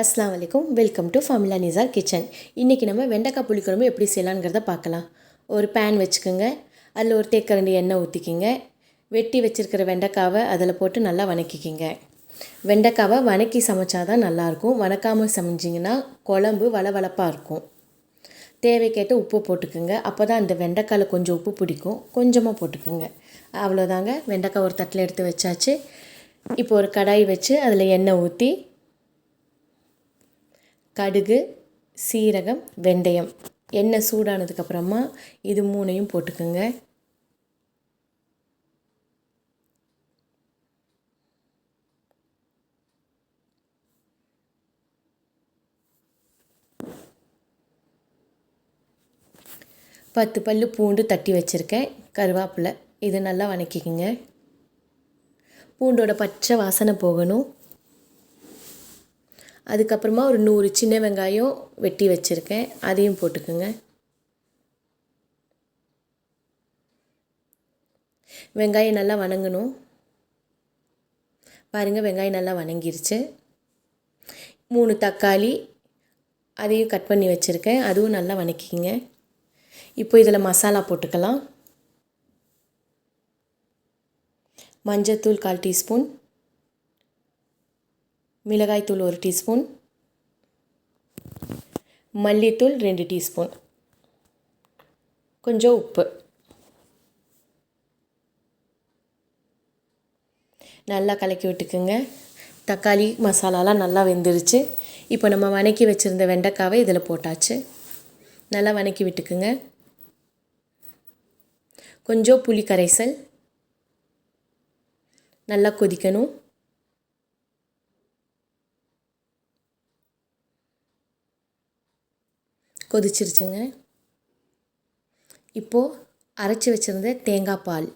அஸ்லாம் வலைக்கும் welcome to Famila Nisar kitchen. இன்றைக்கி நம்ம வெண்டைக்காய் புளிக்குழம்பு எப்படி செய்யலாங்கிறத பார்க்கலாம். ஒரு பேன் வச்சுக்கோங்க. அதில் ஒரு தேக்கரண்டி எண்ணெய் ஊற்றிக்கிங்க வெட்டி வச்சுருக்கிற வெண்டைக்காவை அதில் போட்டு நல்லா வணக்கிக்கிங்க. வெண்டைக்காவை வணக்கி சமைச்சாதான் நல்லாயிருக்கும். வணக்காமல் சமைச்சிங்கன்னா குழம்பு வளவளப்பாக இருக்கும். தேவைக்கேட்ட உப்பு போட்டுக்குங்க. அப்போ தான் அந்த வெண்டைக்காயில் கொஞ்சம் உப்பு பிடிக்கும். கொஞ்சமாக போட்டுக்குங்க. அவ்வளோதாங்க. வெண்டைக்காய் ஒரு தட்டில் எடுத்து வச்சாச்சு. இப்போ ஒரு கடாய் வச்சு அதில் எண்ணெய் ஊற்றி கடுகு சீரகம் வெந்தயம். எண்ணெய் சூடானதுக்கப்புறமா இது மூணையும் போட்டுக்கோங்க. பத்து பல் பூண்டு தட்டி வச்சுருக்கேன். கருவேப்பிலை. இது நல்லா வணக்கிக்கோங்க. பூண்டோட பச்சை வாசனை போகணும். அதுக்கப்புறமா ஒரு நூறு சின்ன வெங்காயம் வெட்டி வச்சுருக்கேன். அதையும் போட்டுக்கோங்க. வெங்காயம் நல்லா வணங்கணும். பாருங்கள் வெங்காயம் நல்லா வணங்கிருச்சு. மூணு தக்காளி அதையும் கட் பண்ணி வச்சுருக்கேன். அதுவும் நல்லா வணக்கிக்கிங்க. இப்போ இதில் மசாலா போட்டுக்கலாம். மஞ்சத்தூள் கால் டீஸ்பூன். மிளகாய்த்தூள் ஒரு டீஸ்பூன். மல்லித்தூள் ரெண்டு டீஸ்பூன். கொஞ்சம் உப்பு. நல்லா கலக்கி விட்டுக்குங்க. தக்காளி மசாலாலாம் நல்லா வெந்துருச்சு. இப்போ நம்ம வணக்கி வச்சுருந்த வெண்டைக்காவை இதில் போட்டாச்சு. நல்லா வணக்கி விட்டுக்குங்க. கொஞ்சம் புளி கரைசல். நல்லா கொதிக்கணும். கொதிச்சிருச்சுங்க. இப்போது அரைச்சி வச்சுருந்த தேங்காய் பால்.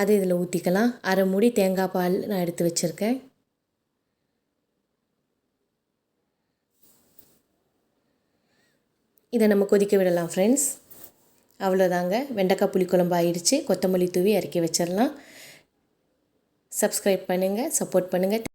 அதை இதில் ஊற்றிக்கலாம் அரை மூடி தேங்காய் பால் நான் எடுத்து வச்சுருக்கேன். இதை நம்ம கொதிக்க விடலாம் ஃப்ரெண்ட்ஸ் அவ்வளோதாங்க. வெண்டைக்காய் புளிக்குழம்பு ஆயிடுச்சு. கொத்தமல்லி தூவி இறக்கி வச்சிடலாம். சப்ஸ்கிரைப் பண்ணுங்கள் சப்போர்ட் பண்ணுங்கள்